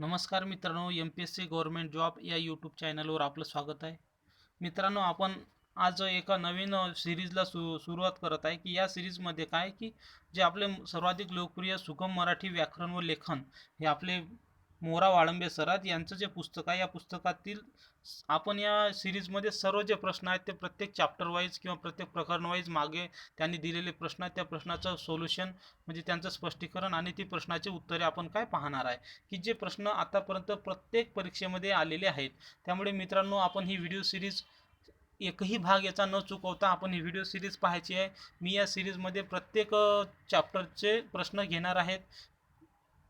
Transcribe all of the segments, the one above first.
नमस्कार मित्रांनो M P S C government job या यूट्यूब चॅनलवर आपलं स्वागत आहे. मित्रांनो आपण आज एका नवीन सिरीजला सु सुरुवात करत आहे की या सिरीजमध्ये काय की जे आपले सर्वाधिक लोकप्रिय सुगम मराठी व्याकरण व लेखन हे आपले मोरा वाळंबे सरात यांचं जे पुस्तक आहे या पुस्तकातील आपण या सिरीजमध्ये सर्व जे प्रश्न आहेत ते प्रत्येक चॅप्टर वाईज किंवा प्रत्येक प्रकरण वाईज मागे त्यांनी दिलेले प्रश्न आहेत त्या प्रश्नाचं सोल्युशन म्हणजे त्यांचं स्पष्टीकरण आणि ती प्रश्नाची उत्तरे आपण काय पाहणार आहे? की जे प्रश्न आतापर्यंत प्रत्येक परीक्षेमध्ये आलेले आहेत त्यामुळे मित्रांनो आपण ही व्हिडिओ सिरीज एकही भाग याचा न चुकवता आपण ही व्हिडिओ सिरीज पाहायची आहे. मी या सिरीजमध्ये प्रत्येक चॅप्टरचे प्रश्न घेणार आहेत.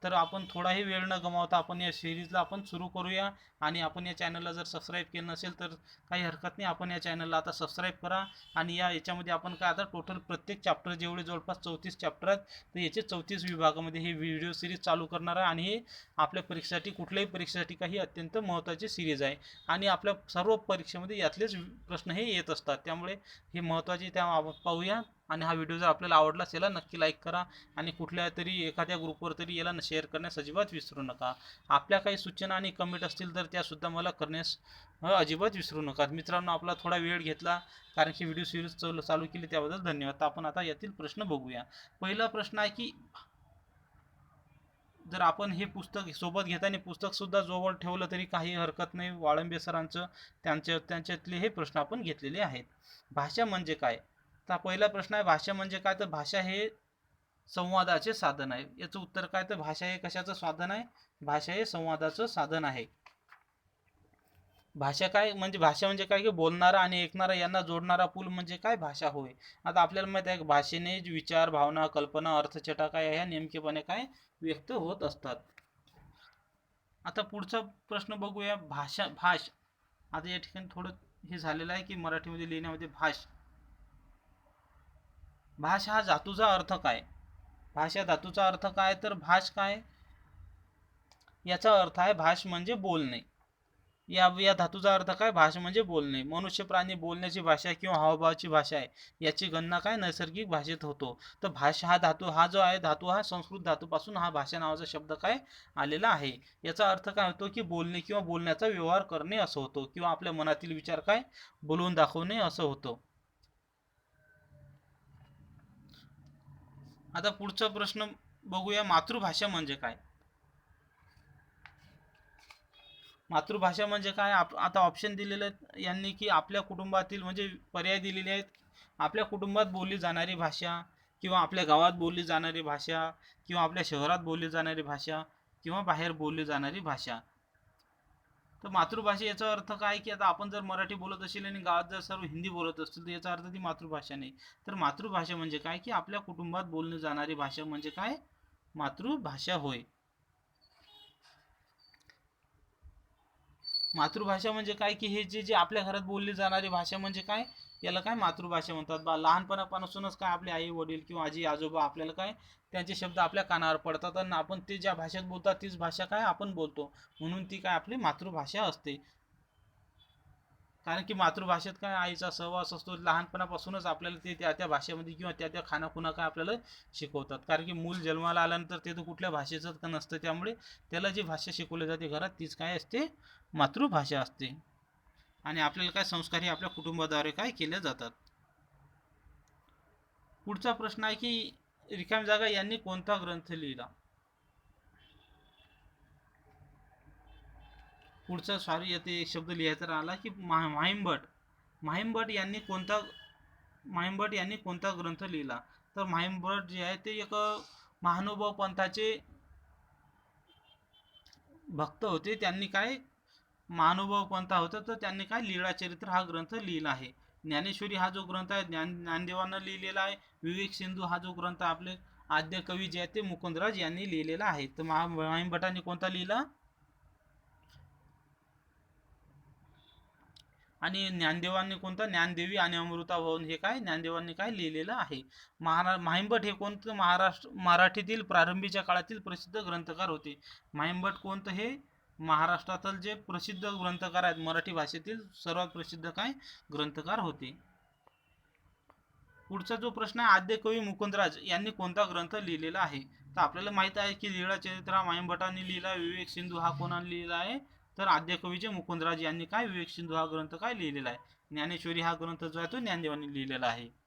तर आपण थोडाही वेळ न गमावता आपण या सिरीजला आपण सुरू करूया. आणि आपण या चॅनलला जर सबस्क्राईब केलं नसेल तर काही हरकत नाही. आपण या चॅनलला आता सबस्क्राईब करा. आणि या याच्यामध्ये आपण काय आता टोटल प्रत्येक चॅप्टर जेवढे जवळपास चौतीस चॅप्टर आहेत तर याचे चौतीस विभागामध्ये ही व्हिडिओ सिरीज चालू करणार आहे. आणि हे आपल्या परीक्षेसाठी कुठल्याही परीक्षेसाठी काही अत्यंत महत्त्वाची सिरीज आहे. आणि आपल्या सर्व परीक्षेमध्ये यातलेच प्रश्न हे येत असतात. त्यामुळे हे महत्त्वाचे त्या पाहूया. आणि हा व्हिडिओ जर आपल्याला आवडला असेल नक्की लाईक करा. आणि कुठल्या तरी एखाद्या ग्रुपवर तरी याला शेअर करण्यास अजिबात विसरू नका. आपल्या काही सूचना आणि कमेंट असतील तर त्यासुद्धा मला करण्यास अजिबात विसरू नका. मित्रांनो आपला थोडा वेळ घेतला. कारण की व्हिडिओ सिरीज चालू चालू केली त्याबद्दल धन्यवाद. तर आपण आता यातील प्रश्न बघूया. पहिला प्रश्न आहे की जर आपण हे पुस्तक सोबत घेताना पुस्तकसुद्धा जवळ ठेवलं तरी काही हरकत नाही. वाळंबे सरांचं त्यांच्या त्यांच्यातले हे प्रश्न आपण घेतलेले आहेत. भाषा म्हणजे काय? तर पहिला प्रश्न आहे भाषा म्हणजे काय? तर भाषा हे संवादाचे साधन आहे. याचं उत्तर काय? तर भाषा हे कशाचं साधन आहे? भाषा हे संवादाचं साधन आहे. भाषा काय? म्हणजे भाषा म्हणजे काय? की बोलणारा आणि ऐकणारा यांना जोडणारा पूल म्हणजे काय? भाषा होय. आता आपल्याला माहीत आहे भाषेने विचार भावना कल्पना अर्थछटा काय ह्या नेमकेपणे काय व्यक्त होत असतात. आता पुढचा प्रश्न बघूया. भाषा भाष. आता या ठिकाणी थोडं हे झालेलं आहे की मराठीमध्ये लिहिण्यामध्ये भाष. भाष हा धातूचा अर्थ काय? भाषा धातूचा अर्थ काय? तर भाष काय? याचा अर्थ आहे भाष म्हणजे बोलणे. या या धातूचा अर्थ काय? भाष म्हणजे बोलणे. मनुष्य प्राणी बोलण्याची भाषा किंवा हावभावाची भाषा आहे याची गणना काय? नैसर्गिक भाषेत होतो. तर भाषा हा धातू हा जो आहे धातू हा संस्कृत धातूपासून हा भाषा नावाचा शब्द काय? आलेला आहे. याचा अर्थ काय होतो की बोलणे किंवा बोलण्याचा व्यवहार करणे असं होतो किंवा आपल्या मनातील विचार काय? बोलवून दाखवणे असं होतं. आता पुढचा प्रश्न बघूया मातृभाषा म्हणजे काय? मातृभाषा म्हणजे काय? आप आता ऑप्शन दिलेले आहेत यांनी की आपल्या कुटुंबातील म्हणजे पर्याय दिलेले आहेत. आपल्या कुटुंबात बोलली जाणारी भाषा किंवा आपल्या गावात बोलली जाणारी भाषा किंवा आपल्या शहरात बोलली जाणारी भाषा किंवा बाहेर बोलली जाणारी भाषा. तर मातृभाषा याचा अर्थ काय की आता आपण जर मराठी बोलत असेल आणि गावात जर सर्व हिंदी बोलत असतील तर याचा अर्थ ती मातृभाषा नाही. तर मातृभाषा म्हणजे काय की आपल्या कुटुंबात बोलली जाणारी भाषा म्हणजे काय? मातृभाषा होय. मातृभाषा म्हणजे काय की हे जे जे आपल्या घरात बोलली जाणारी भाषा म्हणजे काय? याला काय मातृभाषा म्हणतात? बा लहानपणापासूनच काय आपले आई वडील किंवा आजी आजोबा आपल्याला काय त्यांचे शब्द आपल्या कानावर पडतात आणि आपण ते ज्या भाषेत बोलतात तीच भाषा काय आपण बोलतो? म्हणून ती काय आपली मातृभाषा असते. कारण की मातृभाषेत काय आईचा सहवास असतो लहानपणापासूनच आपल्याला ते त्या त्या भाषेमध्ये किंवा त्या त्या खानाखुणा काय आपल्याला शिकवतात. कारण की मूल जन्माला आल्यानंतर ते तर कुठल्या भाषेचं का नसतं त्यामुळे त्याला जी भाषा शिकवली जाते घरात तीच काय असते? मातृभाषा असते. आणि आपल्याला काय संस्कार हे आपल्या कुटुंबाद्वारे काय केले जातात? पुढचा प्रश्न आहे की रिकाम जागा यांनी कोणता ग्रंथ लिहिला? पुढचा सॉरी येथे एक शब्द लिहायचा राहिला की मा माहिमभट. माहिमभट यांनी कोणता माहिमभट यांनी कोणता ग्रंथ लिहिला? तर माहिमभट जे आहे ते एक महानुभाव पंथाचे भक्त होते. त्यांनी काय महानुभाव कोणता होता तर त्यांनी काय लीळा चरित्र हा ग्रंथ लिहिला आहे. ज्ञानेश्वरी हा जो ग्रंथ आहे ज्ञान ज्ञानदेवांना लिहिलेला आहे. विवेक सिंधू हा जो ग्रंथ आपले आद्य कवी जे आहे ते मुकुंदराज यांनी लिहिलेला आहे. तर महा माहिमभटांनी कोणता लिहिला? आणि ज्ञानदेवांनी कोणता? ज्ञानदेवी आणि अमृताभवन हे काय? ज्ञानदेवांनी काय लिहिलेलं आहे. महारा माहिमभट हे कोणतं? महाराष्ट्र मराठीतील प्रारंभीच्या काळातील प्रसिद्ध ग्रंथकार होते. माहिमभट कोणतं हे? महाराष्ट्रातील जे प्रसिद्ध ग्रंथकार आहेत मराठी भाषेतील सर्वात प्रसिद्ध काय? ग्रंथकार होते. पुढचा जो प्रश्न आहे आद्य कवी मुकुंदराज यांनी कोणता ग्रंथ लिहिलेला आहे? तर आपल्याला माहीत आहे की लीळा चरित्र हा मायंभटांनी लिहिला विवेक सिंधू हा कोणाने लिहिला आहे? तर आद्यकवीचे मुकुंदराज यांनी काय विवेक सिंधू हा ग्रंथ काय लिहिलेला आहे? ज्ञानेश्वरी हा ग्रंथ जो आहे तो ज्ञानदेवांनी लिहिलेला आहे.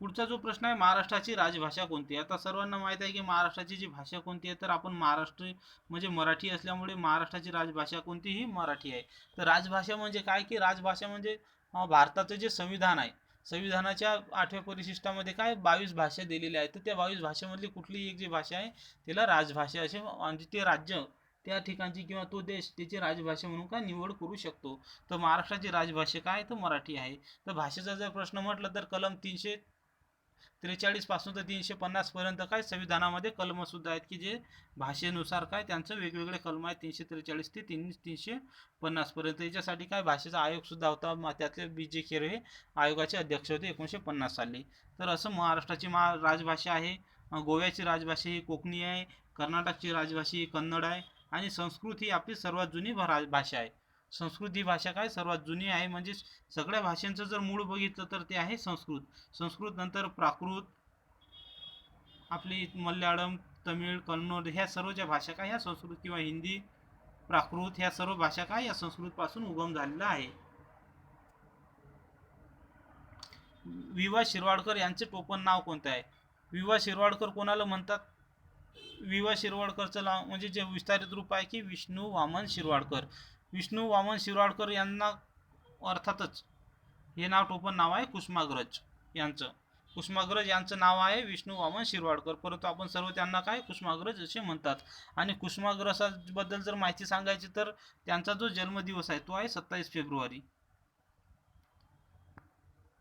पुढचा जो प्रश्न आहे महाराष्ट्राची राजभाषा कोणती आहे? आता सर्वांना माहीत आहे की महाराष्ट्राची जी भाषा कोणती आहे तर आपण महाराष्ट्र म्हणजे मराठी असल्यामुळे महाराष्ट्राची राजभाषा कोणती ही मराठी आहे. तर राजभाषा म्हणजे काय? की राजभाषा म्हणजे भारताचं जे संविधान आहे संविधानाच्या आठव्या परिशिष्टामध्ये काय? बावीस भाषा दिलेल्या आहेत. तर त्या बावीस भाषेमधली कुठलीही एक जी भाषा आहे तिला राजभाषा असे म्हणजे ते राज्य त्या ठिकाणची किंवा तो देश त्याची राजभाषा म्हणून काय निवड करू शकतो. तर महाराष्ट्राची राजभाषा काय? तर मराठी आहे. तर भाषेचा जर प्रश्न म्हटलं तर कलम तीनशे त्रेचाळीसपासून तर तीनशे पन्नास पर्यंत काय संविधानामध्ये कलम सुद्धा आहेत की जे भाषेनुसार काय त्यांचं वेगवेगळे कलम आहेत तीनशे त्रेचाळीस ते तीन तीनशे पन्नास पर्यंत. याच्यासाठी काय भाषेचा आयोग सुद्धा होता. मग त्यातले बी जे खेर हे आयोगाचे अध्यक्ष होते एकोणीसशे पन्नास साली. तर असं महाराष्ट्राची मा राजभाषा आहे. गोव्याची राजभाषा ही कोकणी आहे. कर्नाटकची राजभाषा ही कन्नड आहे. आणि संस्कृत ही आपली सर्वात जुनी भा- भाषा आहे. संस्कृत ही भाषा काय सर्वात जुनी आहे? म्हणजे सगळ्या भाषांचं जर मूळ बघितलं तर ते आहे संस्कृत. संस्कृत नंतर प्राकृत आपली मल्याळम तमिळ कन्नड ह्या सर्व ज्या भाषा काय ह्या संस्कृत किंवा हिंदी प्राकृत ह्या सर्व भाषा काय या संस्कृतपासून उगम झालेला आहे. विवा शिरवाडकर यांचे टोपण नाव कोणतं आहे? विवा शिरवाडकर कोणाला म्हणतात? विवा शिरवाडकरचं नाव म्हणजे जे विस्तारित रूप आहे की विष्णू वामन शिरवाडकर. विष्णू वामन शिरवाडकर यांना अर्थातच हे नाव टोपण नाव आहे कुसुमाग्रज यांचं. कुसुमाग्रज यांचं नाव आहे विष्णू वामन शिरवाडकर. परंतु आपण सर्व त्यांना काय कुसुमाग्रज असे म्हणतात. आणि कुसुमाग्रजाबद्दल जर माहिती सांगायची तर त्यांचा जो जन्मदिवस आहे तो आहे सत्तावीस फेब्रुवारी.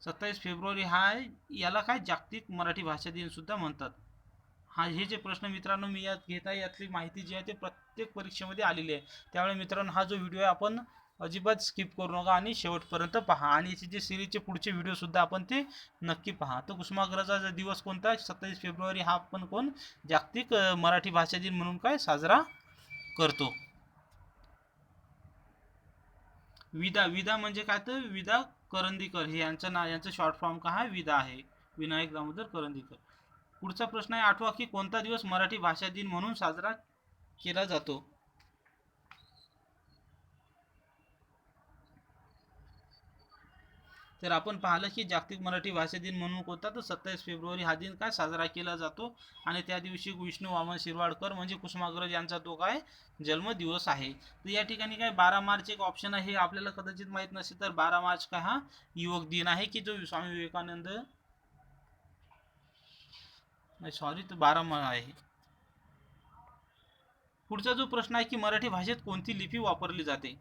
सत्तावीस फेब्रुवारी हा याला काय जागतिक मराठी भाषा दिन सुद्धा म्हणतात. हा हे जे प्रश्न मित्रांनो मी यात घेत आहे यातली माहिती जी आहे ते प्रत्येक परीक्षेमध्ये आलेली आहे. त्यामुळे मित्रांनो हा जो व्हिडिओ आहे आपण अजिबात स्किप करू नका आणि शेवटपर्यंत पहा. आणि याचे जे सिरीजचे पुढचे व्हिडिओसुद्धा आपण ते नक्की पहा. तर कुसुमाग्रजाचा दिवस कोणता सत्तावीस फेब्रुवारी हा आपण कोण? जागतिक मराठी भाषा दिन म्हणून काय साजरा करतो. विदा विदा म्हणजे काय तर? विदा करंदीकर. हे यांचं नाव यांचं शॉर्ट फॉर्म का आहे विदा आहे. विनायक दामोदर करंदीकर. पुढचा प्रश्न आहे आठवा की कोणता दिवस मराठी भाषा दिन म्हणून साजरा केला जातो? तर आपण पाहिलं की जागतिक मराठी भाषा दिन म्हणून कोणता? तर सत्तावीस फेब्रुवारी हा दिन काय साजरा केला जातो? आणि त्या दिवशी विष्णू वामन शिरवाडकर म्हणजे कुसुमाग्रज यांचा तो काय? जन्मदिवस आहे. तर या ठिकाणी काय बारा मार्च एक ऑप्शन आहे हे आपल्याला कदाचित माहीत नसेल तर बारा मार्च काय हा युवक दिन आहे की जो स्वामी विवेकानंद सॉरी तर बारामळा आहे. पुढचा जो प्रश्न आहे की मराठी भाषेत कोणती लिपी वापरली जाते?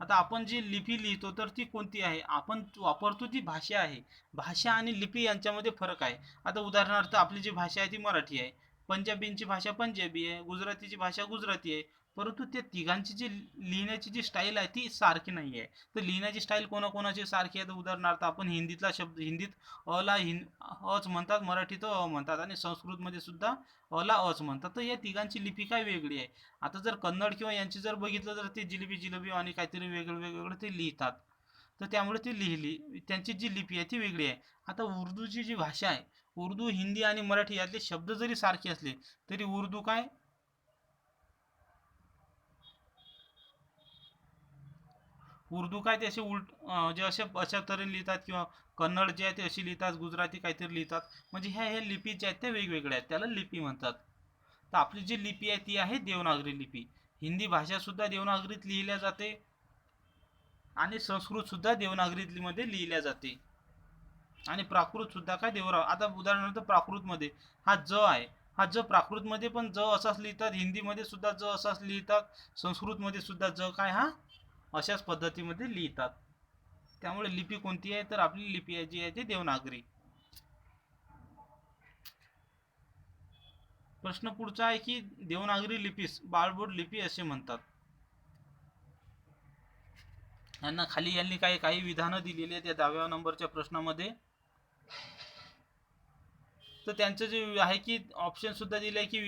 आता आपण जी लिपी लिहितो तर ती कोणती आहे? आपण वापरतो ती भाषा आहे. भाषा आणि लिपी यांच्यामध्ये फरक आहे. आता उदाहरणार्थ आपली जी भाषा आहे ती मराठी आहे. पंजाबींची भाषा पंजाबी आहे. गुजरातीची भाषा गुजराती आहे. परंतु त्या तिघांची जी लिहिण्याची जी स्टाईल आहे ती सारखी नाही आहे तर लिहिण्याची स्टाईल कोणाकोणाची सारखी आहे? तर उदाहरणार्थ आपण हिंदीतला शब्द हिंदीत अला हिं अच म्हणतात मराठीत अ म्हणतात आणि संस्कृतमध्ये सुद्धा अला अच म्हणतात. तर या तिघांची लिपी काय वेगळी आहे? आता जर कन्नड किंवा यांची जर बघितलं तर ते जिलेबी जिलेबी आणि काहीतरी वेगळं वेगवेगळं ते लिहितात. तर त्यामुळे ती लिहिली त्यांची जी लिपी आहे ती वेगळी आहे. आता उर्दूची जी भाषा आहे उर्दू हिंदी आणि मराठी यातले शब्द जरी सारखे असले तरी उर्दू काय? उर्दू काय ते असे उलट जे असे अशा तऱ्हेने लिहितात किंवा कन्नड जे आहे ते अशी लिहितात गुजराती काहीतरी लिहितात. म्हणजे ह्या ह्या लिपी ज्या आहेत त्या वेगवेगळ्या आहेत त्याला लिपी म्हणतात. तर आपली जी लिपी आहे ती आहे देवनागरी लिपी. हिंदी भाषा सुद्धा देवनागरीत लिहिल्या जाते आणि संस्कृत सुद्धा देवनागरीमध्ये लिहिल्या जाते. आणि प्राकृत सुद्धा काय देवराव आता उदाहरणार्थ प्राकृतमध्ये हा ज आहे. हा ज प्राकृतमध्ये पण ज असाच लिहितात हिंदीमध्ये सुद्धा ज असाच लिहितात संस्कृतमध्ये सुद्धा ज काय हा? अशाच पद्धतीमध्ये लिहितात. त्यामुळे लिपी कोणती आहे? तर आपली लिपी आहे जी आहे ती देवनागरी. प्रश्न पुढचा आहे की देवनागरी लिपीस बाळबोट लिपी असे म्हणतात. यांना खाली यांनी काही काही विधानं दिलेली आहेत या दहाव्या नंबरच्या प्रश्नामध्ये. तर त्यांचं जे आहे की ऑप्शन सुद्धा दिले की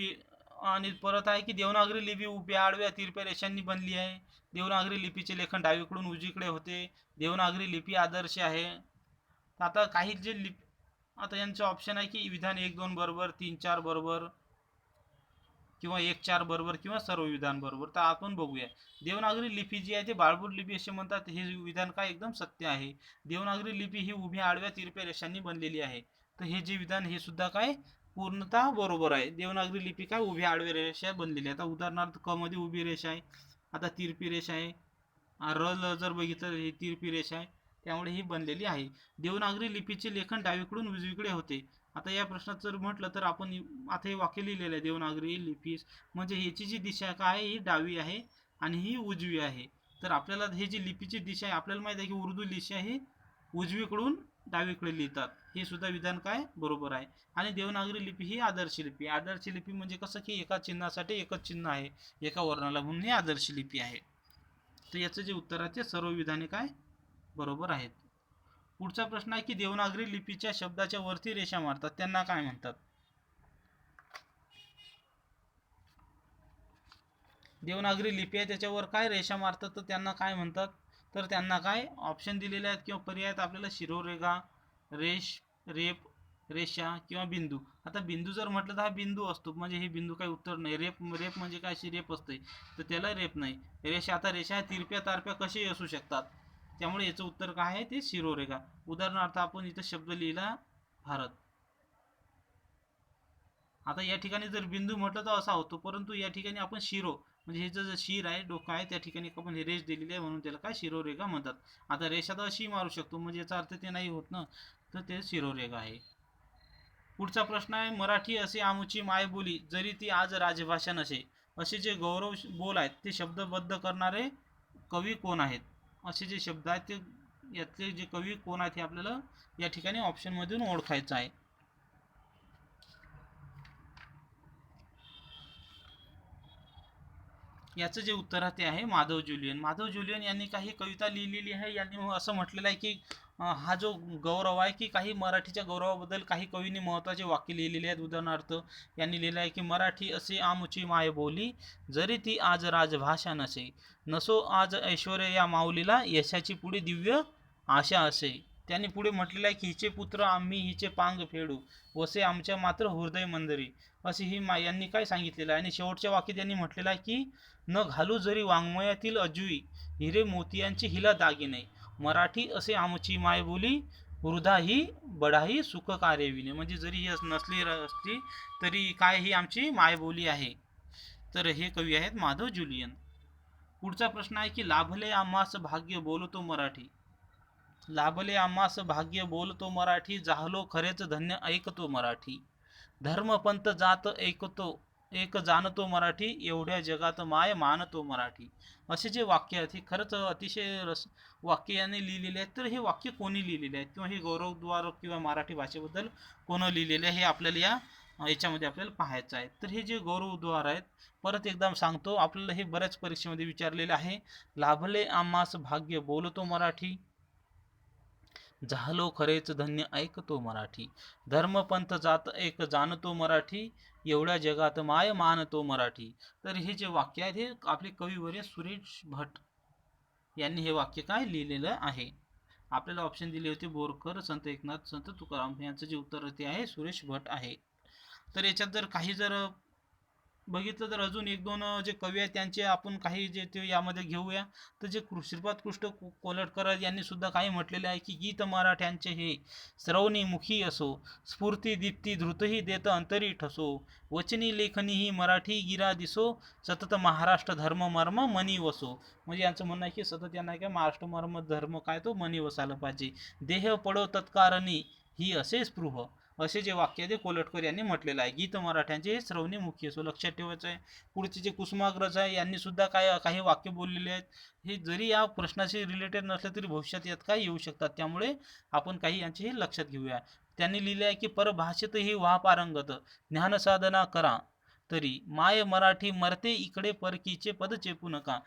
आणि परत आहे की देवनागरी लिपी उभ्या आडव्या तिरप्या रेषांनी बनली आहे. देवनागरी लिपीचे लेखन डावीकडून उजवीकडे होते. देवनागरी लिपी आदर्श आहे. आता काही जे लिप आता यांचं ऑप्शन आहे की विधान एक दोन बरोबर तीन चार बरोबर किंवा एक चार बरोबर किंवा सर्व विधान बरोबर. तर आपण बघूया. देवनागरी लिपी जी आहे ते बाळबूट लिपी असे म्हणतात. हे विधान काय एकदम सत्य आहे? देवनागरी लिपी ही उभ्या आडव्या तिरप्या रेषांनी बनलेली आहे. तर हे जे विधान हे सुद्धा काय? पूर्णतः बरोबर आहे. देवनागरी लिपी काय उभ्या आडव्या रेषा बनलेली आहे. आता उदाहरणार्थ क मध्ये उभी रेषा आहे. आता तिरपी रेषा आहे. र ल जर बघितलं ही तिरपी रेषा आहे. त्यामुळे ही बनलेली आहे. देवनागरी लिपीचे लेखन डावीकडून उजवीकडे होते. आता या प्रश्नात जर म्हटलं तर आपण आता हे वाक्य लिहिलेलं आहे देवनागरी लिपी. म्हणजे ह्याची जी दिशा काय आहे ही डावी आहे आणि ही उजवी आहे. तर आपल्याला हे जी लिपीची दिशा आहे आपल्याला माहिती आहे की उर्दू लिशा ही उजवीकडून डावीकडे लिहितात. हे सुद्धा विधान काय? बरोबर आहे. आणि देवनागरी लिपी ही आदर्श लिपी. आदर्श लिपी म्हणजे कसं की एका चिन्हासाठी एकच चिन्ह आहे. एका वर्णाला म्हणून ही आदर्श लिपी आहे. तर याचं जे उत्तर आहे ते सर्व विधाने काय? बरोबर आहेत. पुढचा प्रश्न आहे की देवनागरी लिपीच्या शब्दाच्या वरती रेषा मारतात. त्यांना काय म्हणतात? देवनागरी लिपी आहे त्याच्यावर काय रेषा मारतात? तर त्यांना काय म्हणतात? तर त्यांना काय ऑप्शन दिलेले आहेत किंवा पर्याय आहेत? आपल्याला शिरोरेगा रेष रेप रेषा किंवा बिंदू. आता बिंदू जर म्हटलं तर हा बिंदू असतो. म्हणजे हे बिंदू काही उत्तर नाही. रेप रेप म्हणजे काय? अशी रेप असते. तर त्याला रेप नाही. रेषा आता रेषा तिरप्या तारप्या कशाही असू शकतात? त्यामुळे याचं उत्तर काय आहे? ते शिरोरेखा. उदाहरणार्थ आपण इथं शब्द लिहिला भारत. आता या ठिकाणी जर बिंदू म्हटलं तर असा होतो. परंतु या ठिकाणी आपण शिरो म्हणजे हे जे शिर आहे डोकं आहे त्या ठिकाणी आपण हे रेष दिलेली आहे म्हणून त्याला काय शिरोरेखा म्हणतात. आता रेषा तर अशी मारू शकतो म्हणजे याचा अर्थ ते नाही होत ना तर ते शिरोरेखा आहे. पुढचा प्रश्न आहे मराठी असे आमची मायबोली जरी ती आज राजभाषा नसे असे जे गौरव बोल आहेत ते शब्दबद्ध करणारे कवी कोण आहेत? असे जे शब्द आहेत ते यातले जे कवी कोण आहेत हे आपल्याला या ठिकाणी ऑप्शनमधून ओळखायचं आहे. याचं जे उत्तर आहे ते आहे माधव जुलियन. माधव जुलियन यांनी काही कविता लिहिलेली आहे. यांनी असं म्हटलेलं आहे की हा जो गौरव आहे की काही मराठीच्या गौरवाबद्दल काही कवींनी महत्त्वाचे वाक्य लिहिलेले आहेत. उदाहरणार्थ यांनी लिहिलं आहे की मराठी असे आमची माय बोली जरी ती आज राजभाषा नसे नसो आज ऐश्वर्या या माऊलीला यशाची पुढे दिव्य आशा असे. त्यांनी पुढे म्हटलेलं आहे की हिचे पुत्र आम्ही हिचे पांग फेडू वसे आमच्या मात्र हृदय मंदरी अशी ही मा यांनी काय सांगितलेलं आहे? आणि शेवटच्या वाक्यात त्यांनी म्हटलेलं आहे की न घालू जरी वाङ्मयातील अजुई हिरे मोतियांची हिला दागिने मराठी असे आमची मायबोली वृधाही बडाही सुखकार्यविने. म्हणजे जरी ही नसली असली तरी काय ही आमची मायबोली आहे? तर हे कवी आहेत माधव जुलियन. पुढचा प्रश्न आहे की लाभले आम्हास भाग्य बोलतो मराठी. लाभले आम्हास भाग्य बोलतो मराठी जाहलो खरेच धन्य ऐकतो मराठी. धर्मपंथ जात ऐकतो एक जाणतो मराठी एवढ्या जगात माय मानतो मराठी. असे जे वाक्य आहेत हे खरंच अतिशय रस वाक्य याने लिहिलेले आहेत. तर हे वाक्य कोणी लिहिलेले आहेत? किंवा हे गौरवद्वार किंवा मराठी भाषेबद्दल कोण लिहिलेले आहे? हे आपल्याला या याच्यामध्ये आपल्याला पाहायचं आहे. तर हे जे गौरवद्वार आहेत परत एकदा सांगतो आपल्याला हे बऱ्याच परीक्षेमध्ये विचारलेले आहे. लाभले आम्हास भाग्य बोलतो मराठी. झालो खरेच धन्य ऐकतो मराठी. धर्मपंथ जात एक जाणतो मराठी एवढ्या जगात माय मानतो मराठी. तर हे जे वाक्य आहे हे आपले कविवर्य सुरेश भट यांनी हे वाक्य काय लिहिलेलं आहे? आपल्याला ऑप्शन दिले होते बोरकर संत एकनाथ संत तुकाराम. यांचं जे उत्तर ते आहे सुरेश भट आहे. तर याच्यात जर काही जर बघितलं तर अजून एक दोन जे कवी आहेत त्यांचे आपण काही जे ते यामध्ये घेऊया. तर जे कृ- श्रीपाद कृष्ण को- कोलटकर यांनी सुद्धा काही म्हटलेले आहे की गीत मराठ्यांचे हे श्रवणी मुखी असो स्फूर्ती दीप्ती धृतही देत अंतरी ठसो वचनी लेखनी ही मराठी गिरा दिसो सतत महाराष्ट्र धर्म मर्म मनी वसो. म्हणजे यांचं म्हणणं आहे की सतत यांना काय महाराष्ट्र मर्म धर्म काय तो मनी वसायला पाहिजे. देह पडो तत्कारणी ही असे स्पृह. असे जे वाक्य आहे ते कोलटकर यांनी म्हटलेलं आहे. गीत मराठ्यांचे हे श्रवणी मुख्य असो लक्षात ठेवायचं आहे. पुढचे जे कुसुमाग्रज आहे यांनी सुद्धा काय काही वाक्य बोललेले आहेत. हे जरी या प्रश्नाशी रिलेटेड नसले तरी भविष्यात यात काय येऊ शकतात. त्यामुळे आपण काही यांचे हे लक्षात घेऊया. त्यांनी लिहिले आहे की परभाषेतही व्हा पारंगत ज्ञानसाधना करा. तरी माय मराठी मरते इकडे परकीचे पद चेपू नका.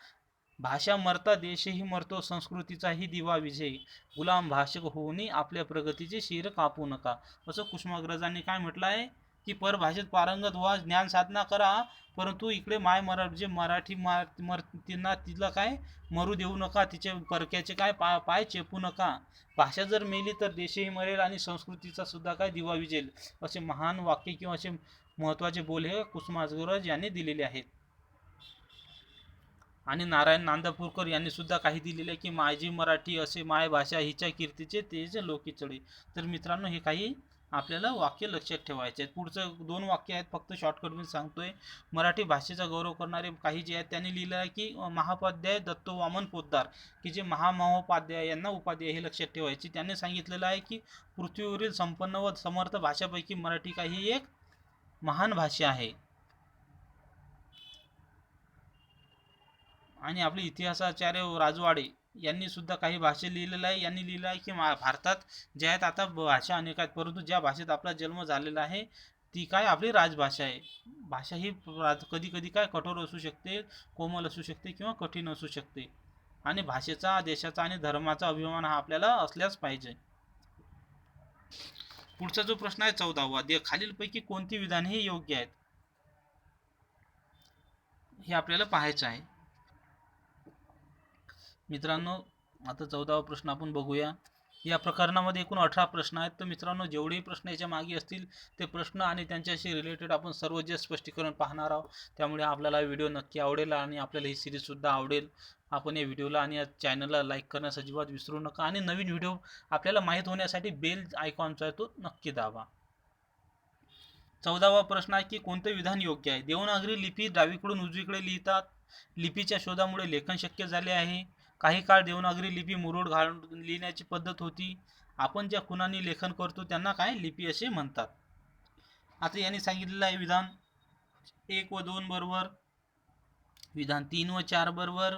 भाषा मरता देशही मरतो संस्कृतीचाही दिवा विजय. गुलाम भाषक होऊनही आपल्या प्रगतीचे शिर कापू नका. असं कुसुमाग्रजांनी काय म्हटलं आहे की परभाषेत पारंगत व्हा ज्ञान साधना करा परंतु इकडे माय मरा जे मराठी मार मर तिला तिला काय? मरू देऊ नका तिचे परक्याचे काय पा पाय चेपू नका. भाषा जर मेली तर देशही मरेल आणि संस्कृतीचा सुद्धा काय दिवा विजेल? असे महान वाक्य किंवा असे महत्त्वाचे बोल हे कुसुमाग्रज यांनी दिलेले आहेत. आणि नारायण नांदापूरकर यांनी सुद्धा काही दिलेले आहे की माझी मराठी असे मायभाषा हिच्या कीर्तीचे तेज लोकी चढे तर मित्रांनो हे काही आपल्याला वाक्य लक्षात ठेवायचे आहेत. पुढचं दोन वाक्य आहेत फक्त शॉर्टकट मी सांगतोय. मराठी भाषेचा गौरव करणारे काही जे आहेत त्यांनी लिहिलं आहे की महापाध्याय दत्तो वामन पोद्दार की जे महामहोपाध्याय यांना उपाध्याय हे लक्षात ठेवायची. त्यांनी सांगितलेलं आहे की पृथ्वीवरील संपन्न व समर्थ भाषापैकी मराठी काही एक महान भाषा आहे. आणि आपले इतिहासाचार्य राजवाडे यांनी सुद्धा काही भाषा लिहिलेलं आहे. यांनी लिहिलं आहे की मा भारतात ज्या आहेत आता भाषा अनेक आहेत परंतु ज्या भाषेत आपला जन्म झालेला आहे ती काय आपली राजभाषा आहे. भाषा ही कधी कधी काय कठोर असू शकते कोमल असू शकते किंवा कठीण असू शकते. आणि भाषेचा देशाचा आणि धर्माचा अभिमान हा आपल्याला असल्याच पाहिजे. पुढचा जो प्रश्न आहे चौदावा. दे खालीलपैकी कोणती विधाने हे योग्य आहेत? हे आपल्याला पाहायचं आहे. मित्रांनो आता चौदावा प्रश्न आपण बघूया. या प्रकरणामध्ये एकूण अठरा प्रश्न आहेत. तर मित्रांनो जेवढेही प्रश्न याच्या मागे असतील ते प्रश्न आणि त्यांच्याशी रिलेटेड आपण सर्व जे स्पष्टीकरण पाहणार आहोत त्यामुळे आपल्याला व्हिडिओ नक्की आवडेल आणि आपल्याला ही सिरीजसुद्धा आवडेल. आपण या व्हिडिओला आणि या चॅनलला लाईक करण्यास अजिबात विसरू नका आणि नवीन व्हिडिओ आपल्याला माहीत होण्यासाठी बेल आयकॉनचा आहे तो नक्की दाबा. चौदावा प्रश्न आहे की कोणते विधान योग्य आहे? देवनागरी लिपी डावीकडून उजवीकडे लिहितात. लिपीच्या शोधामुळे लेखन शक्य झाले आहे. काही काळ देवनागरी लिपी मुरुड घालून लिहिण्याची पद्धत होती. आपण ज्या खुनांनी लेखन करतो त्यांना काय लिपी असे म्हणतात. आता यांनी सांगितलेलं आहे विधान एक व दोन बरोबर विधान तीन व चार बरोबर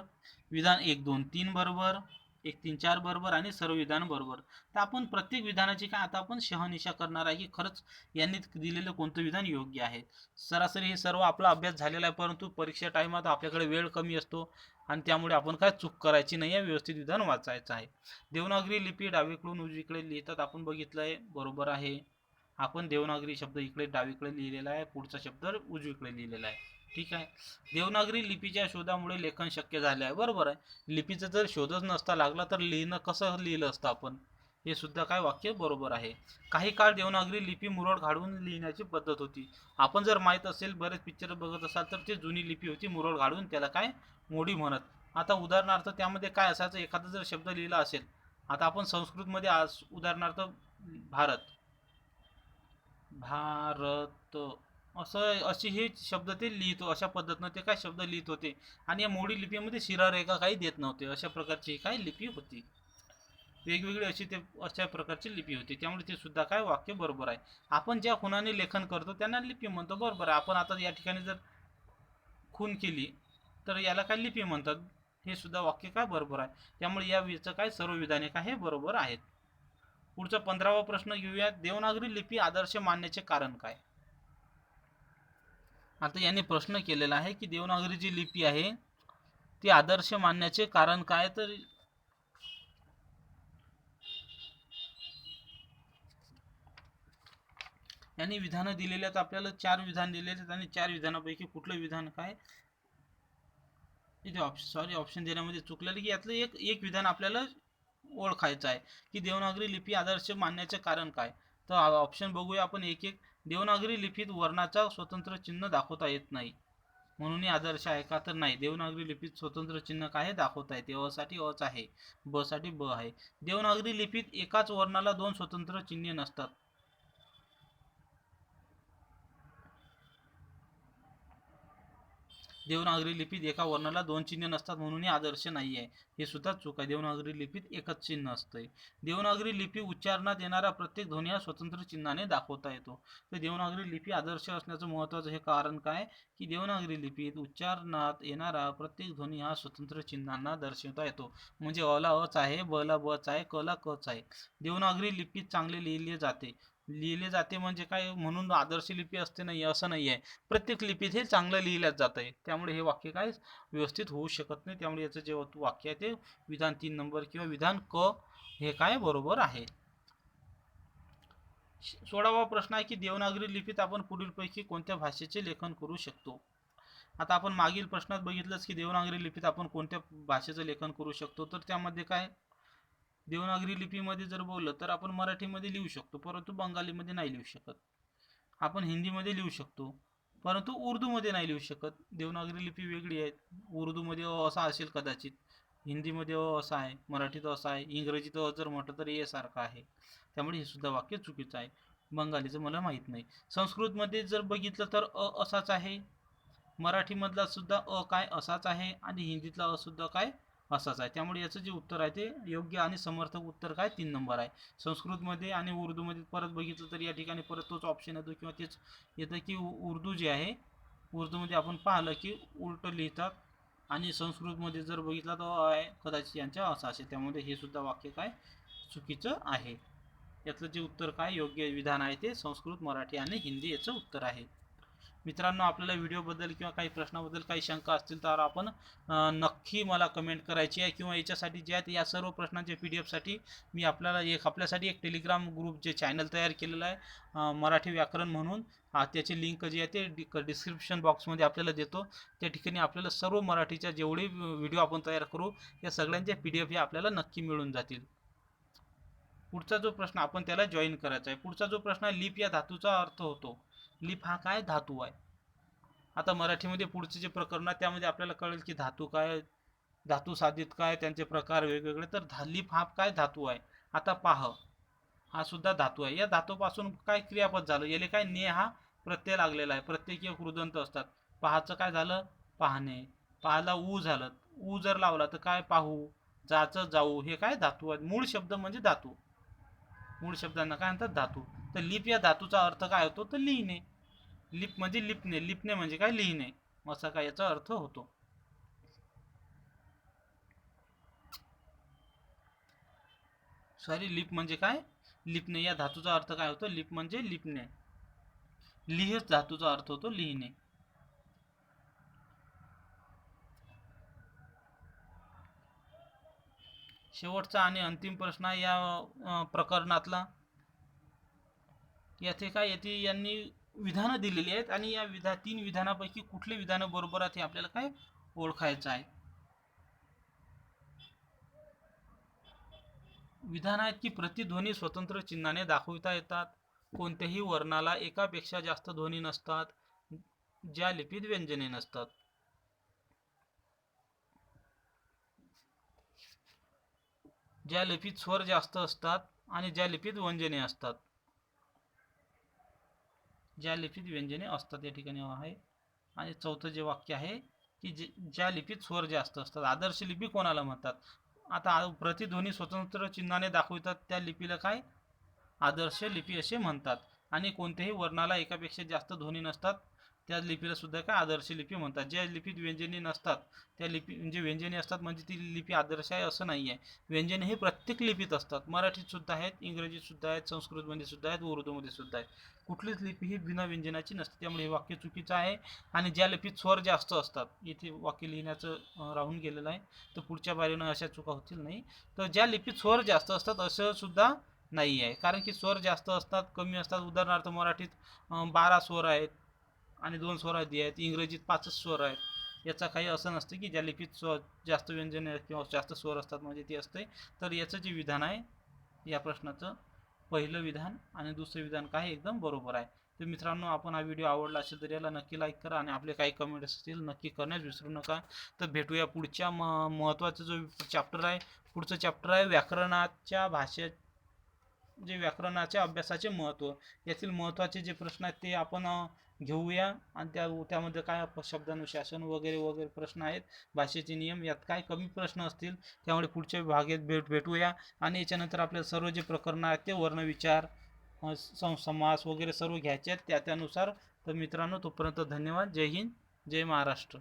विधान एक दोन तीन बरोबर एक तीन चार बरोबर आणि सर्व विधान बरोबर. तर आपण प्रत्येक विधानाची काय आता आपण शहनिशा करणार आहे की खरंच यांनी दिलेलं कोणतं विधान योग्य आहे? सरासरी हे सर्व आपला अभ्यास झालेला आहे परंतु परीक्षा टायमात आपल्याकडे वेळ कमी असतो. आणि त्यामुळे आपण काय चूक करायची नाही आहे व्यवस्थित विधान वाचायचं आहे. देवनागरी लिपी डावीकडून उजवीकडे लिहितात आपण बघितलं आहे बरोबर आहे. आपण देवनागरी शब्द इकडे डावीकडे लिहिलेला आहे पुढचा शब्द उजवीकडे लिहिलेला आहे. ठीक आहे? देवनागरी लिपीच्या शोधामुळे लेखन शक्य झाले आहे. बरोबर आहे? लिपीचा जर शोधच नसता लागला तर लिहिणं कसं लिहिलं असतं आपण? हे सुद्धा काय वाक्य बरोबर आहे. काही काळ देवनागरी लिपी मुरड घाडून लिहिण्याची पद्धत होती. आपण जर माहीत असेल बरेच पिक्चर बघत असाल तर ते जुनी लिपी होती मुरड घाडून त्याला काय? मोडी म्हणत. आता उदाहरणार्थ त्यामध्ये काय असायचं? एखादा जर शब्द लिहिला असेल. आता आपण संस्कृतमध्ये आज उदाहरणार्थ भारत. भारत. असं अशी हे शब्द ते लिहितो अशा पद्धतीनं ते काय शब्द लिहित होते. आणि या मोडी लिपीमध्ये शिरारेखा काही देत नव्हते. अशा प्रकारची ही काय लिपी होती. वेगवेगळी अशी ते अशा प्रकारची लिपी होती. त्यामुळे ते सुद्धा काय वाक्य बरोबर आहे. आपण ज्या खुनाने लेखन करतो त्यांना लिपी म्हणतो. बरोबर आहे. आपण आता या ठिकाणी जर खून केली तर याला काय लिपी म्हणतात? हे सुद्धा वाक्य काय बरोबर आहे? त्यामुळे या याचं काय सर्व विधाने काय हे बरोबर आहेत. पुढचा पंधरावा प्रश्न घेऊया देवनागरी लिपी आदर्श मानण्याचे कारण काय? आता यांनी प्रश्न केलेला आहे की देवनागरी जी लिपी आहे ती आदर्श मानण्याचे कारण काय? तर यांनी विधानं दिलेली आहेत. आपल्याला चार विधान दिलेले आहेत आणि चार विधानापैकी कुठलं विधान काय? इथे ऑप्शन सॉरी ऑप्शन देण्यामध्ये चुकलेलं की यातलं एक एक विधान आपल्याला ओळखायचं आहे की देवनागरी लिपी आदर्श मानण्याचे कारण काय? तर ऑप्शन बघूया आपण एक एक. देवनागरी लिपीत वर्णाचा स्वतंत्र चिन्ह दाखवता येत नाही. म्हणूनही आदर्श आहे का तर नाही. देवनागरी लिपीत स्वतंत्र चिन्ह काय आहे दाखवता येते? अ साठी अच आहे ब साठी ब आहे. देवनागरी लिपीत एकाच वर्णाला दोन स्वतंत्र चिन्हे नसतात. देवनागरी लिपीत एका वर्णाला दोन चिन्ह नसतात म्हणून हे आदर्श नाही आहे. हे सुद्धा चूक आहे. देवनागरी लिपीत एकच चिन्ह असतंय. देवनागरी लिपी उच्चारणात येणारा प्रत्येक ध्वनी हा स्वतंत्र चिन्हाने दाखवता येतो. तर देवनागरी लिपी आदर्श असण्याचं महत्त्वाचं हे कारण काय? की देवनागरी लिपीत उच्चारणात येणारा प्रत्येक ध्वनी हा स्वतंत्र चिन्हांना दर्शवता येतो. म्हणजे अला अच आहे ब ला बच आहे क ला कच आहे. देवनागरी लिपीत चांगले लिहिले जाते. लिहिले जाते म्हणजे काय म्हणून आदर्श लिपी असते नाही असं नाही आहे प्रत्येक लिपीत हे चांगलं लिहिल्याच जात आहे त्यामुळे हे वाक्य काय व्यवस्थित होऊ शकत नाही. त्यामुळे याचं जे वाक्य आहे ते विधान तीन नंबर किंवा विधान क हे काय बरोबर आहे. सोळावा प्रश्न आहे की देवनागरी लिपीत आपण पुढीलपैकी कोणत्या भाषेचे लेखन करू शकतो? आता आपण मागील प्रश्नात बघितलंच की देवनागरी लिपीत आपण कोणत्या भाषेचं लेखन करू शकतो? तर त्यामध्ये काय? देवनागरी लिपीमध्ये जर बोललं तर आपण मराठीमध्ये लिहू शकतो परंतु बंगालीमध्ये नाही लिहू शकत. आपण हिंदीमध्ये लिहू शकतो परंतु उर्दूमध्ये नाही लिहू शकत. देवनागरी लिपी वेगळी आहे उर्दूमध्ये अ असा असेल कदाचित. हिंदीमध्ये अ असा आहे मराठीत असा आहे इंग्रजीत जर म्हटलं तर ए सारखं आहे. त्यामुळे हे सुद्धा वाक्य चुकीचं आहे. बंगालीचं मला माहीत नाही. संस्कृतमध्ये जर बघितलं तर अ असाच आहे. मराठीमधला सुद्धा अ काय असाच आहे आणि हिंदीतला अ सुद्धा काय असाच आहे. त्यामुळे याचं जे उत्तर आहे ते योग्य आणि समर्थक उत्तर काय? तीन नंबर आहे. संस्कृतमध्ये आणि उर्दूमध्ये परत बघितलं तर या ठिकाणी परत तोच ऑप्शन येतो किंवा तेच येतं की उ- उर्दू जे आहे उर्दूमध्ये आपण पाहिलं की उलटं लिहितात आणि संस्कृतमध्ये जर बघितलं तर आहे कदाचित यांच्या असं असेल. त्यामध्ये हे सुद्धा वाक्य काय? चुकीचं आहे. यातलं जे उत्तर काय? योग्य विधान आहे ते संस्कृत मराठी आणि हिंदी याचं उत्तर आहे. मित्रांनो आपल्याला व्हिडिओबद्दल किंवा काही प्रश्नाबद्दल काही शंका असतील तर आपण नक्की मला कमेंट करायची आहे किंवा याच्यासाठी जे आहेत या सर्व प्रश्नांच्या पी डी एफसाठी मी आपल्याला एक आपल्यासाठी एक टेलिग्राम ग्रुप जे चॅनल तयार केलेलं आहे मराठी व्याकरण म्हणून. त्याची लिंक जी आहे ते डि डिस्क्रिप्शन बॉक्समध्ये आपल्याला देतो. त्या ठिकाणी आपल्याला सर्व मराठीच्या जेवढे व्हिडिओ आपण तयार करू या सगळ्यांच्या पी डी एफ हे आपल्याला नक्की मिळून जातील. पुढचा जो प्रश्न आपण त्याला जॉईन करायचा आहे. पुढचा जो प्रश्न आहे लिप या धातूचा अर्थ होतो. लिप हा काय धातू आहे? आता मराठीमध्ये पुढचे जे प्रकरण आहे त्यामध्ये आपल्याला कळेल की धातू काय धातू साधित काय त्यांचे प्रकार वेगवेगळे. तर धा लिप हा काय धातू आहे? आता पाह. हा सुद्धा धातू आहे. या धातूपासून काय क्रियापद झालं? याले काय ने हा प्रत्यय लागलेला आहे. प्रत्येक कृदंत असतात. पहाचं काय झालं? पाहणे. पाहाला ऊ झालं. ऊ जर लावला तर काय पाहू? जाचं जाऊ. हे काय धातू आहेत? मूळ शब्द म्हणजे धातू. मूळ शब्दांना काय म्हणतात? धातू. तर लिप या धातूचा अर्थ काय होतो? तर लिहिणे. लिप म्हणजे लिपणे लिपणे म्हणजे काय? लिहिणे. असा काय याचा अर्थ होतो. सॉरी लिप म्हणजे काय? लिपणे या धातूचा अर्थ काय होतो? लिप म्हणजे लिपणे लिहच धातूचा अर्थ होतो लिहिणे. शेवटचा आणि अंतिम प्रश्न आहे या प्रकरणातला. येथे काय? येथे यांनी विधानं दिलेली आहेत आणि या विधा तीन विधानापैकी कुठले विधानं बरोबर आहेत हे आपल्याला काय ओळखायचं आहे? विधान आहेत की प्रतिध्वनी स्वतंत्र चिन्हाने दाखविता येतात. कोणत्याही वर्णाला एकापेक्षा जास्त ध्वनी नसतात ज्या लिपीत व्यंजने नसतात. ज्या लिपीत स्वर जास्त असतात आणि ज्या लिपीत व्यंजने असतात. ज्या लिपीत व्यंजने असतात या ठिकाणी आहे. आणि चौथं जे वाक्य आहे की जे ज्या लिपीत स्वर जास्त असतात. आदर्श लिपी कोणाला म्हणतात? आता प्रतिध्वनी स्वतंत्र चिन्हाने दाखवितात त्या लिपीला काय? आदर्श लिपी असे म्हणतात. आणि कोणत्याही वर्णाला एकापेक्षा जास्त ध्वनी नसतात. त्या लिपीला सुद्धा काय आदर्श लिपी म्हणतात. ज्या लिपीत व्यंजने नसतात त्या लिपी म्हणजे व्यंजने असतात म्हणजे ती लिपी आदर्श आहे असं नाही आहे व्यंजने हे प्रत्येक लिपीत असतात. मराठीत सुद्धा आहेत इंग्रजीत सुद्धा आहेत संस्कृतमध्ये सुद्धा आहेत उर्दूमध्ये सुद्धा आहेत. कुठलीच लिपी ही बिना व्यंजनाची नसते. त्यामुळे हे वाक्य चुकीचं आहे आणि ज्या लिपीत स्वर जास्त असतात इथे वाक्य लिहिण्याचं राहून गेलेलं आहे. तर पुढच्या बारीनं अशा चुका होतील नाही. तर ज्या लिपीत स्वर जास्त असतात असं सुद्धा नाही आहे कारण की स्वर जास्त असतात कमी असतात. उदाहरणार्थ मराठीत बारा स्वर आहेत. आणि दोन स्वर आहेत इंग्रजीत पाचच स्वर आहेत. याचा काही असं नसतं की ज्या लिपीत स्वर जास्त व्यंजन किंवा जास्त स्वर असतात म्हणजे ती असते तर याचं जे विधान आहे या प्रश्नाचं पहिलं विधान आणि दुसरं विधान काय एकदम बरोबर आहे. तर मित्रांनो आपण हा व्हिडिओ आवडला असेल तर याला नक्की लाईक करा आणि आपले काही कमेंट असतील नक्की करण्यास विसरू नका. तर भेटूया पुढच्या म महत्त्वाचा जो चॅप्टर आहे पुढचं चॅप्टर आहे व्याकरणाच्या भाषे जे व्याकरणाच्या अभ्यासाचे महत्त्व. यातील महत्त्वाचे जे प्रश्न आहेत ते आपण घेऊया. आणि त्या त्यामध्ये काय शब्दानुशासन वगैरे वगैरे प्रश्न आहेत. भाषेचे नियम यात काय कमी प्रश्न असतील त्यामुळे पुढच्या भागेत भेट भेटूया. आणि याच्यानंतर आपल्याला सर्व जे प्रकरणं आहेत ते वर्णविचार सं समास वगैरे सर्व घ्यायचे आहेत. त्या त्यानुसार तर मित्रांनो तोपर्यंत धन्यवाद. जय हिंद. जय महाराष्ट्र.